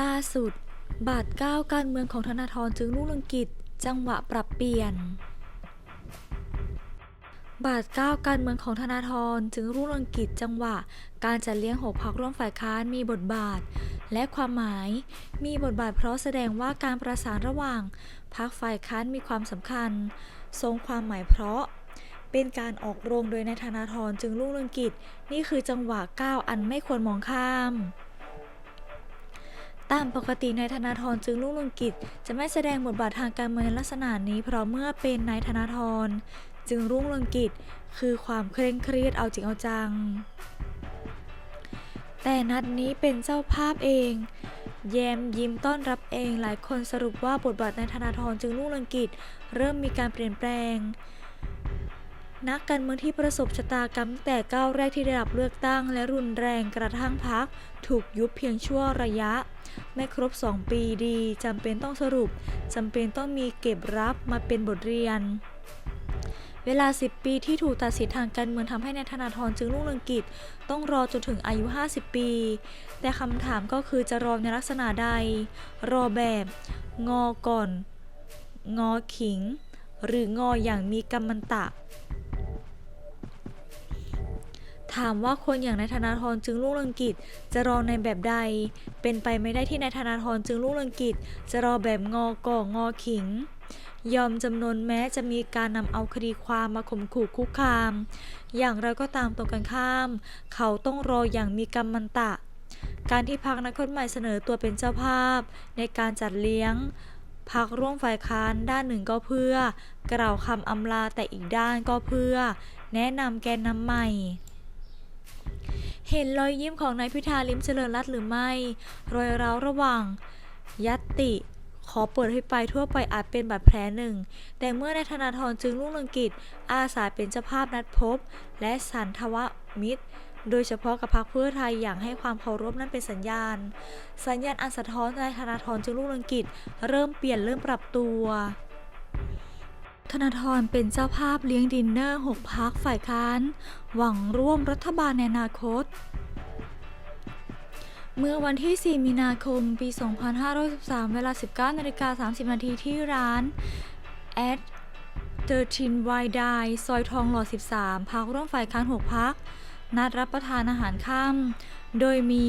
ล่าสุด บาทเก้าการเมืองของธนาธรจึงรุ่งเรืองกิจ จังหวะปรับเปลี่ยน บาทเก้าการเมืองของธนาธรจึงรุ่งเรืองกิจจังหวะ การจัดเลี้ยงหกพักร่วมฝ่ายค้านมีบทบาท และความหมาย มีบทบาทเพราะแสดงว่าการประสานระหว่างพักฝ่ายค้านมีความสำคัญ ทรงความหมายเพราะเป็นการออกโรงโดยนายธนาธรจึงรุ่งเรืองกิจ นี่คือจังหวะก้าวอันไม่ควรมองข้าม ตามปกตินายธนาธรจึงรุ่งเรืองกิจ จะไม่แสดงบทบาททางการเมืองในลักษณะนี้ เพราะเมื่อเป็นนายธนาธรจึงรุ่งเรืองกิจ คือความเคร่งเครียดเอาจริงเอาจัง แต่นัดนี้เป็นเจ้าภาพเอง แยมยิ้มต้อนรับเองหลายคนสรุปว่าบทบาทนายธนาธรจึงรุ่งเรืองกิจ เริ่มมีการเปลี่ยนแปลง นักการเมืองที่ประสบชะตากรรมแต่ก้าวแรกที่ได้รับเลือกตั้ง และรุนแรงกระทั่งพักถูกยุบเพียงชั่วระยะ ไม่ครบ 2 ปีดีจำเป็นต้องสรุปจำเป็นต้องมีเก็บรับมาเป็นบทเรียนเวลา 10 ปีที่ถูกตัดสิทธิทางการเมืองทำให้นายธนาธรจึงรุ่งเรืองกิจ ต้องรอจนถึงอายุ 50 ปี แต่คำถามก็คือจะรอในลักษณะใด รอแบบ งอก่อน งอขิง หรืองออย่างมีกรรมันตะ ถามว่าคนอย่างนายธนาธรจึงรุ่งเรืองกิจ จะรอในแบบใด เป็นไปไม่ได้ที่นายธนาธรจึงรุ่งเรืองกิจ จะรอแบบงอก่องอขิง ยอมจำนนแม้จะมีการนำเอาคดีความมาข่มขู่คุกคาม อย่างไรก็ตามตรงกันข้าม เขาต้องรออย่างมีกรรมันตะ การที่พักนักคนใหม่เสนอตัวเป็นเจ้าภาพ ในการจัดเลี้ยงพักร่วมฝ่ายค้านด้านหนึ่งก็เพื่อ กล่าวคำอำลาแต่อีกด้านก็เพื่อ แนะนำแกนนำใหม่ เห็นรอยยิ้มของนายพิธาลิมเจริญรัตน์หรือไม่ รอยร้าวระหว่าง ยัตติ ขอเปิดให้ไปทั่วไปอาจเป็นบาดแผลหนึ่ง แต่เมื่อนายธนาธรจึงรุ่งเรืองกิจ อาสาเป็นเจ้าภาพนัดพบ และสันทวมิตรโดยเฉพาะกับพรรคเพื่อไทยอย่างให้ความเคารพนั่นเป็นสัญญาณ สัญญาณอันสะท้อนนายธนาธรจึงรุ่งเรืองกิจ เริ่มเปลี่ยนเริ่มปรับตัว ธนาธรเป็นเจ้าภาพเลี้ยงดินเนอร์ 6พักฝ่ายค้าน หวังร่วมรัฐบาลในอนาคต เมื่อวันที่ 4 มีนาคม ปี 2513 เวลา 19นาฬิกา30 นาทีที่ร้าน at 13 y d i ซอยทองหล่อ 13 พักร่วมฝ่ายค้าน 6พัก นัดรับประทานอาหารค่ำ โดยมี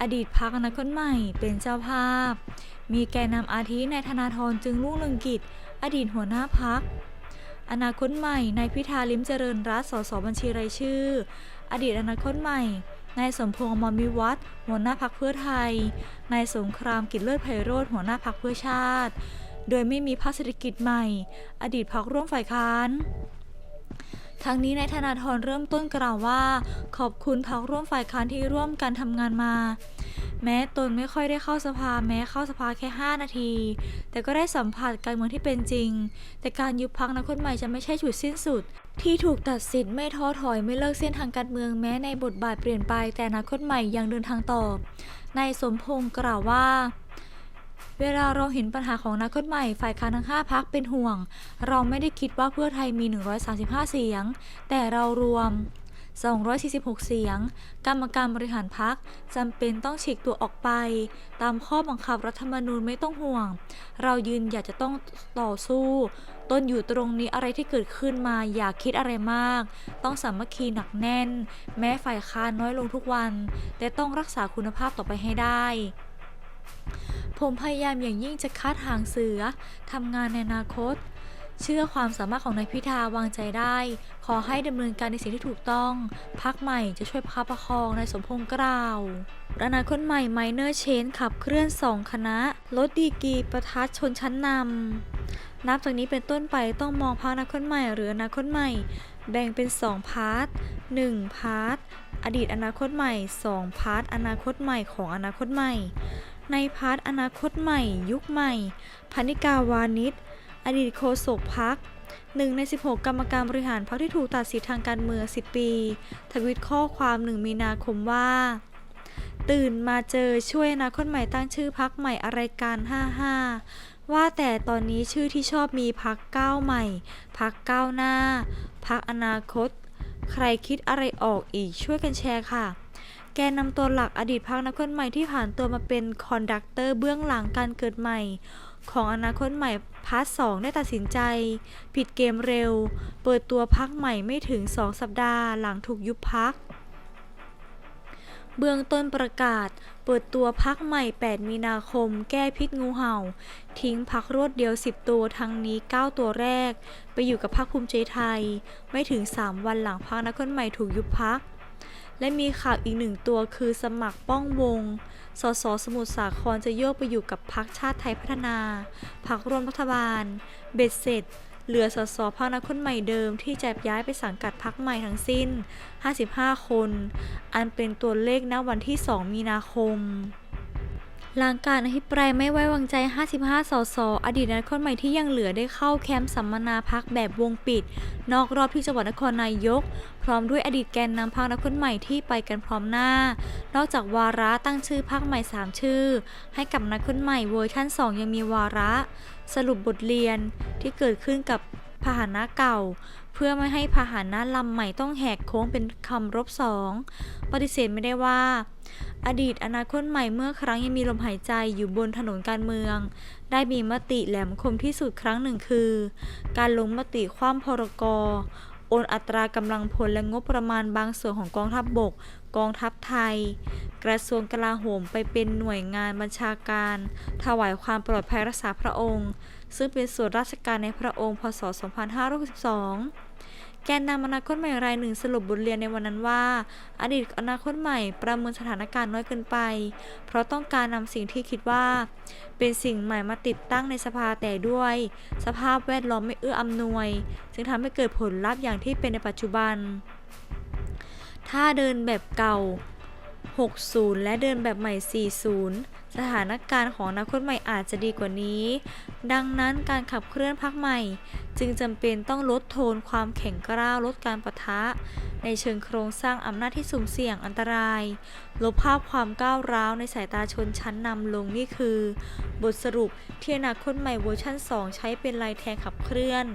อดีตพักอนาคตใหม่เป็นเจ้าภาพ มีแกนนำอาทิในายธนาธรจึงรุ่งเรืองกิจ อดีตหัวหน้าพัก อนาคตใหม่นายพิธาลิมเจริญรัตสสบัญชีรายชื่อ อดีตอนาคตใหม่นายสมพงษ์อมรมิวัฒหัวหน้าพักเพื่อไทย นายสงครามกิจเลิศไพโรธหัวหน้าพักเพื่อชาติ โดยไม่มีภาคเศรษฐกิจใหม่ อดีตพักร่วมฝ่ายค้านทั้งนี้นายธนาธรเริ่มต้นกล่าวว่า ขอบคุณพักร่วมฝ่ายค้านที่ร่วมกันทำงานมา แม้ตนไม่ค่อยได้เข้าสภาแม้เข้าสภาแค่ 5 นาที แต่ก็ได้สัมผัสการเมืองที่เป็นจริง แต่การยุบพักนักคนใหม่จะไม่ใช่จุดสิ้นสุด ที่ถูกตัดสิทธิ์ไม่ท้อถอยไม่เลิกเส้นทางการเมืองแม้ในบทบาทเปลี่ยนไป แต่อนาคตใหม่ยังเดินทางต่อนายสมพงศ์กล่าวว่าเวลาเราเห็นปัญหาของอนาคตใหม่ฝ่ายค้านทั้ง 5พักเป็นห่วง เราไม่ได้คิดว่าเพื่อไทยมี 135 เสียง แต่เรารวม 246 เสียง กรรมการบริหารพักจำเป็นต้องฉีกตัวออกไป ตามข้อบังคับรัฐธรรมนูญไม่ต้องห่วง เรายืนอยากจะต้องต่อสู้ ต้นอยู่ตรงนี้อะไรที่เกิดขึ้นมาอย่าคิดอะไรมาก ต้องสามัคคีหนักแน่น แม้ฝ่ายค้านน้อยลงทุกวัน แต่ต้องรักษาคุณภาพต่อไปให้ได้ผมพยายามอย่างยิ่งจะคาดหางเสือทำงานในอนาคต เชื่อความสามารถของนายพิธาวางใจได้ ขอให้ดำเนินการในสิ่งที่ถูกต้อง พักใหม่จะช่วยประคับประคองนายสมพงษ์กล่าวอนาคตใหม่ไมเนอร์เชนขับเคลื่อน 2 คณะ ลดดีกีประทัดชนชั้นนำ นับจากนี้เป็นต้นไปต้องมองพักอนาคตใหม่หรืออนาคตใหม่ แบ่งเป็น 2 พาร์ท 1 พาร์ท อดีตอนาคตใหม่ 2 พาร์ท อนาคตใหม่ของอนาคตใหม่ ในพาร์ทอนาคตใหม่ ยุคใหม่พนิกาวานิช อดีตโฆษกพักหนึ่งใน 16 กรรมการบริหารพรรคที่ถูกตัดสิทธิทางการเมือง 10 ปี ทวิตข้อความ1มีนาคมว่า ตื่นมาเจอช่วยนาคตใหม่ตั้งชื่อพักใหม่อะไรการ 55 ว่าแต่ตอนนี้ชื่อที่ชอบมีพักก้าวใหม่ พักก้าวหน้า พักอนาคต ใครคิดอะไรออกอีกช่วยกันแชร์ค่ะ แกนนำตัวหลักอดีตพักอนาคตใหม่ที่ผ่านตัวมาเป็นคอนดักเตอร์เบื้องหลังการเกิดใหม่ ของอนาคตใหม่พาร์ทสองได้ตัดสินใจ ผิดเกมเร็ว เปิดตัวพักใหม่ไม่ถึง 2 สัปดาห์หลังถูกยุบพัก เบื้องต้นประกาศ เปิดตัวพักใหม่ 8 มีนาคม แก้พิษงูเห่า ทิ้งพักรวดเดียว 10 ตัวทั้งนี้ 9 ตัวแรก ไปอยู่กับพักภูมิใจไทย ไม่ถึง 3 วันหลังพักอนาคตใหม่ถูกยุบพัก และมีข่าวอีกหนึ่งตัวคือสมัครป้องวง สสสมุทรสาครจะโยกไปอยู่กับพักชาติไทยพัฒนาพักร่วมรัฐบาล เบ็ดเสร็จ เหลือสสพักอนาคตใหม่เดิมที่จะย้ายไปสังกัดพักใหม่ทั้งสิ้น 55 คน อันเป็นตัวเลขณวันที่ 2 มีนาคม หลังการอภิปรายไม่ไว้วางใจ 55 สส อดีตนักคนใหม่ที่ยังเหลือได้เข้าแคมป์สัมมนาพักแบบวงปิด นอกรอบที่จังหวัดนครนายก พร้อมด้วยอดีตแกนนำพักนักคนใหม่ที่ไปกันพร้อมหน้า นอกจากวาระตั้งชื่อพักใหม่ 3 ชื่อ ให้กับนักคนใหม่เวอร์ชัน2 ยังมีวาระ สรุปบทเรียนที่เกิดขึ้นกับ พาหนะเก่า เพื่อไม่ให้พาหนะลำใหม่ต้องแหกโค้งเป็นคำรบสองปฏิเสธไม่ได้ว่า อดีตอนาคตใหม่เมื่อครั้งยังมีลมหายใจอยู่บนถนนการเมือง ได้มีมติแหลมคมที่สุดครั้งหนึ่งคือ การลงมติคว่ำพรกโอนอัตรากำลังพลและงบประมาณบางส่วนของกองทัพบบก กองทัพไทย กระทรวงกลาโหมไปเป็นหน่วยงานบัญชาการ ถวายความปลอดภัยรักษาพระองค์ ซึ่งเป็นส่วนราชการในพระองค์ พศ 2562 แกนนำอนาคตใหม่รายหนึ่งสรุปบทเรียนในวันนั้นว่า อดีตอนาคตใหม่ประเมินสถานการณ์น้อยเกินไป เพราะต้องการนำสิ่งที่คิดว่า เป็นสิ่งใหม่มาติดตั้งในสภาแต่ด้วย สภาพแวดล้อมไม่เอื้ออำนวย จึงทำให้เกิดผลลัพธ์อย่างที่เป็นในปัจจุบัน ถ้าเดินแบบเก่า 60 และเดินแบบใหม่ 40 สถานการณ์ของอนาคตใหม่อาจจะดีกว่านี้ ดังนั้นการขับเคลื่อนพักใหม่ จึงจำเป็นต้องลดโทนความแข็งกร้าวลดการปะทะ ในเชิงโครงสร้างอำนาจที่สุ่มเสี่ยงอันตราย ลบภาพความก้าวร้าวในสายตาชนชั้นนำลงนี่คือ บทสรุปที่อนาคตใหม่เวอร์ชัน2 ใช้เป็นลายแทงขับเคลื่อน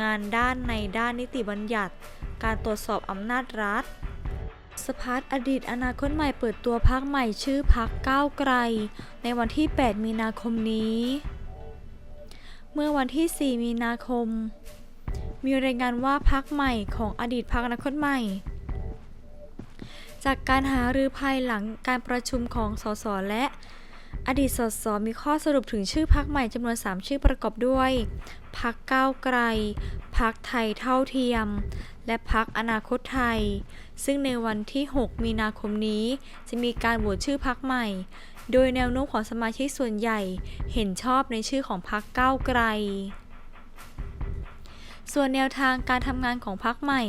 งานด้านในด้านนิติบัญญัติ การตรวจสอบอำนาจรัฐ สภาอดีตอนาคตใหม่เปิดตัวพักใหม่ชื่อพักก้าวไกล ในวันที่ 8 มีนาคมนี้ เมื่อวันที่ 4 มีนาคม มีรายงานว่าพักใหม่ของอดีตพักอนาคตใหม่ จากการหารือภายหลังการประชุมของสสและอดีตสสมีข้อสรุปถึงชื่อพักใหม่จำนวน 3 ชื่อประกอบด้วย พักก้าวไกล พักไทยเท่าเทียม และพักอนาคตไทย ซึ่งในวันที่ 6 มีนาคมนี้ จะมีการโหวตชื่อพักใหม่ โดยแนวโน้มของสมาชิกส่วนใหญ่เห็นชอบในชื่อของพักก้าวไกลส่วนแนวทางการทำงานของพักใหม่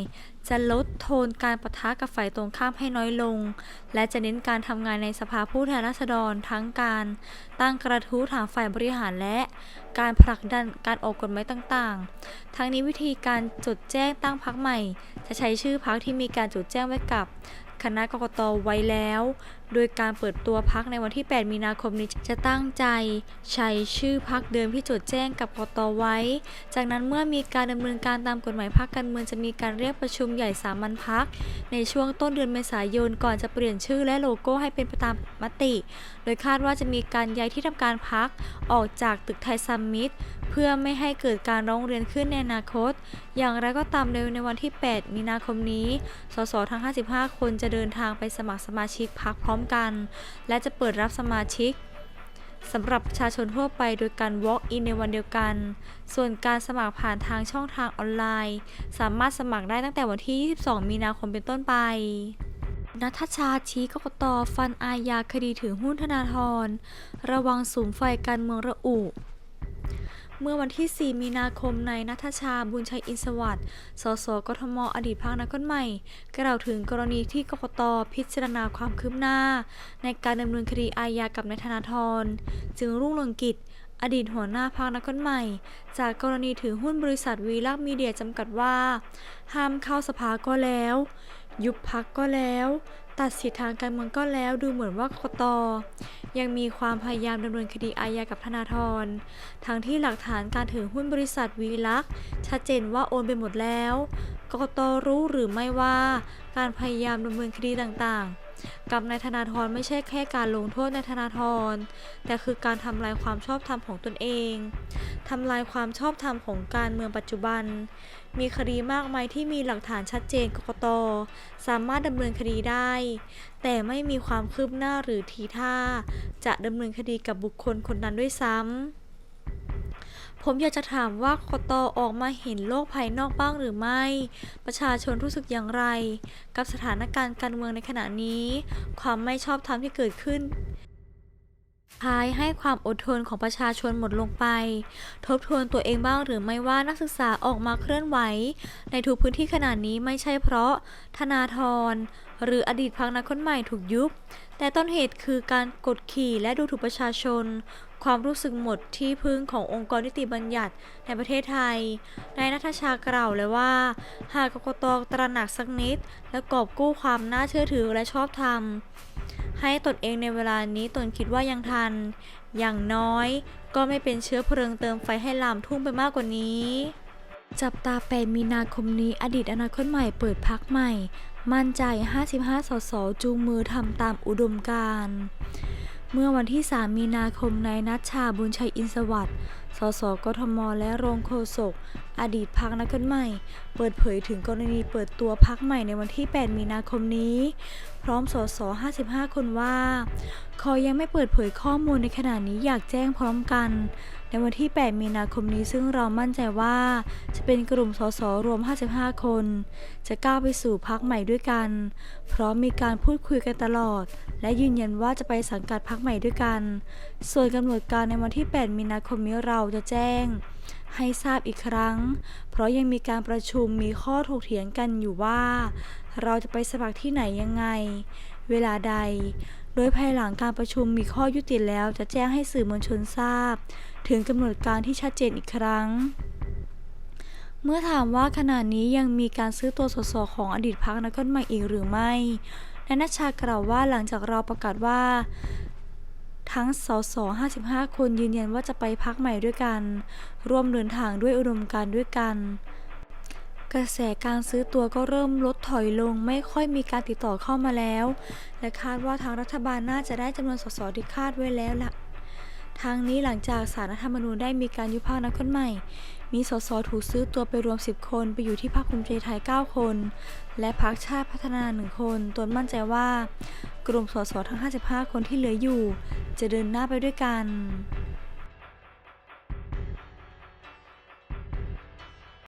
จะลดโทนการปะทะกับฝ่ายตรงข้ามให้น้อยลง และจะเน้นการทำงานในสภาผู้แทนราษฎรทั้งการตั้งกระทู้ถามฝ่ายบริหารและ การผลักดันการออกกฎหมายต่างๆ ทั้งนี้วิธีการจดแจ้งตั้งพักใหม่ จะใช้ชื่อพักที่มีการจดแจ้งไว้กับ คณะกกตไว้แล้ว โดยการเปิดตัวพักในวันที่ 8 มีนาคมนี้จะตั้งใจ ใช้ชื่อพักเดิมที่จดแจ้งกับกกตไว้ จากนั้นเมื่อมีการดำเนินการตามกฎหมายพักการเมืองจะมีการเรียกประชุมใหญ่สามัญพักในช่วงต้นเดือนเมษายนก่อนจะเปลี่ยนชื่อและโลโก้ให้เป็นไปตามมติ โดยคาดว่าจะมีการย้ายที่ทำการพักออกจากตึกไทยซัมมิต เพื่อไม่ให้เกิดการร้องเรียนขึ้นในอนาคต อย่างไรก็ตามในวันที่ 8 มีนาคมนี้ สสทั้ง 55 คนจะเดินทางไปสมัครสมาชิกพักพร้อมกัน และจะเปิดรับสมาชิกสำหรับประชาชนทั่วไปโดยการ walk in ในวันเดียวกัน ส่วนการสมัครผ่านทางช่องทางออนไลน์ สามารถสมัครได้ตั้งแต่วันที่ 22 มีนาคมเป็นต้นไปนัทชาชี้กกตฟันอาญาคดีถือหุ้นธนาธร ระวังสูมไฟการเมืองระอุ เมื่อวันที่ 4 มีนาคมนายนัทชาบุญชัยอินสวัสดิ์สสกทมอดีตพักนักคนใหม่กล่าวถึงกรณีที่กกตพิจารณาความคืบหน้า ในการดำเนินคดีอาญากับนายธนาธรจึงรุ่งเรืองกิจอดีตหัวหน้าพักนักคนใหม่จากกรณีถือหุ้นบริษัทวีลักมีเดียจำกัดว่า ห้ามเข้าสภาก็แล้ว ยุบพักก็แล้ว ตัดสิทธิทางการเมืองก็แล้วดูเหมือนว่ากตยังมีความพยายามดำเนินคดีอาญากับธนาธร ทั้งที่หลักฐานการถือหุ้นบริษัทวีลักษ์ชัดเจนว่าโอนไปหมดแล้ว กกตรู้หรือไม่ว่าการพยายามดำเนินคดีต่างๆ กับนายธนาธรไม่ใช่แค่การลงโทษนายธนาธร แต่คือการทำลายความชอบธรรมของตนเองทำลายความชอบธรรมของการเมืองปัจจุบัน มีคดีมากมายที่มีหลักฐานชัดเจนกกต สามารถดำเนินคดีได้ แต่ไม่มีความคืบหน้าหรือทีท่า จะดำเนินคดีกับบุคคลคนนั้นด้วยซ้ำ ผมอยากจะถามว่ากกตออกมาเห็นโลกภายนอกบ้างหรือไม่ ประชาชนรู้สึกอย่างไร กับสถานการณ์การเมืองในขณะนี้ ความไม่ชอบธรรมที่เกิดขึ้น ท้ายให้ความอดทนของประชาชนหมดลงไป ทบทวนตัวเองบ้างหรือไม่ว่านักศึกษาออกมาเคลื่อนไหว ในทุกพื้นที่ขนาดนี้ไม่ใช่เพราะ ธนาธรหรืออดีตพักนักคนใหม่ถูกยุบ แต่ต้นเหตุคือการกดขี่และดูถูกประชาชน ความรู้สึกหมดที่พึ่งขององค์กรนิติบัญญัติในประเทศไทยนายนัทชากล่าวเลยว่า หากกกตตระหนักสักนิด และกอบกู้ความน่าเชื่อถือและชอบธรรม ให้ตนเองในเวลานี้ตนคิดว่ายังทัน อย่างน้อยก็ไม่เป็นเชื้อเพลิงเติมไฟให้ลามทุ่งไปมากกว่านี้ จับตาแปมีนาคมนี้อดีตอนาคตใหม่เปิดพักใหม่ มั่นใจ 55 สส จูงมือทำตามอุดมการเมื่อวันที่ 3 มีนาคมนายนัชชาบุญชัยอินสวัสดิ์สสกทม และรองโฆษก อดีตพักนักขึ้นใหม่ เปิดเผยถึงกรณีเปิดตัวพักใหม่ในวันที่ 8 มีนาคมนี้ พร้อมสส 55 คนว่า ขอยังไม่เปิดเผยข้อมูลในขณะนี้อยากแจ้งพร้อมกัน ในวันที่ 8 มีนาคมนี้ซึ่งเรามั่นใจว่า จะเป็นกลุ่มสสรวม 55 คน จะก้าวไปสู่พักใหม่ด้วยกันเพราะมีการพูดคุยกันตลอด และยืนยันว่าจะไปสังกัดพักใหม่ด้วยกัน ส่วนกำหนดการในวันที่ 8 มีนาคมนี้เราจะแจ้ง ให้ทราบอีกครั้ง เพราะยังมีการประชุมมีข้อถกเถียงกันอยู่ว่า เราจะไปสมัครที่ไหนยังไง เวลาใด โดยภายหลังการประชุมมีข้อยุติแล้วจะแจ้งให้สื่อมวลชนทราบ ถึงกำหนดการที่ชัดเจนอีกครั้งเมื่อถามว่าขณะนี้ยังมีการซื้อตัวสสของอดีตพักนักขึ้นใหม่อีกหรือไม่นายนัชชากล่าวว่าหลังจากเราประกาศว่า ทั้งสส55 คนยืนยันว่าจะไปพักใหม่ด้วยกัน ร่วมเดินทางด้วยอุดมการณ์ด้วยกัน กระแสการซื้อตัวก็เริ่มลดถอยลง ไม่ค่อยมีการติดต่อเข้ามาแล้ว และคาดว่าทางรัฐบาลน่าจะได้จำนวนสสที่คาดไว้แล้วล่ะ ทางนี้หลังจากสารรัฐธรรมนูญได้มีการยุบพรรคนักคนใหม่ มีสสถูกซื้อตัวไปรวม 10 คน ไปอยู่ที่พรรคภูมิใจไทย 9 คน และพรรคชาติพัฒนา 1 คน ตนมั่นใจว่า กลุ่มสสทั้ง 55 คนที่เหลืออยู่ จะเดินหน้าไปด้วยกัน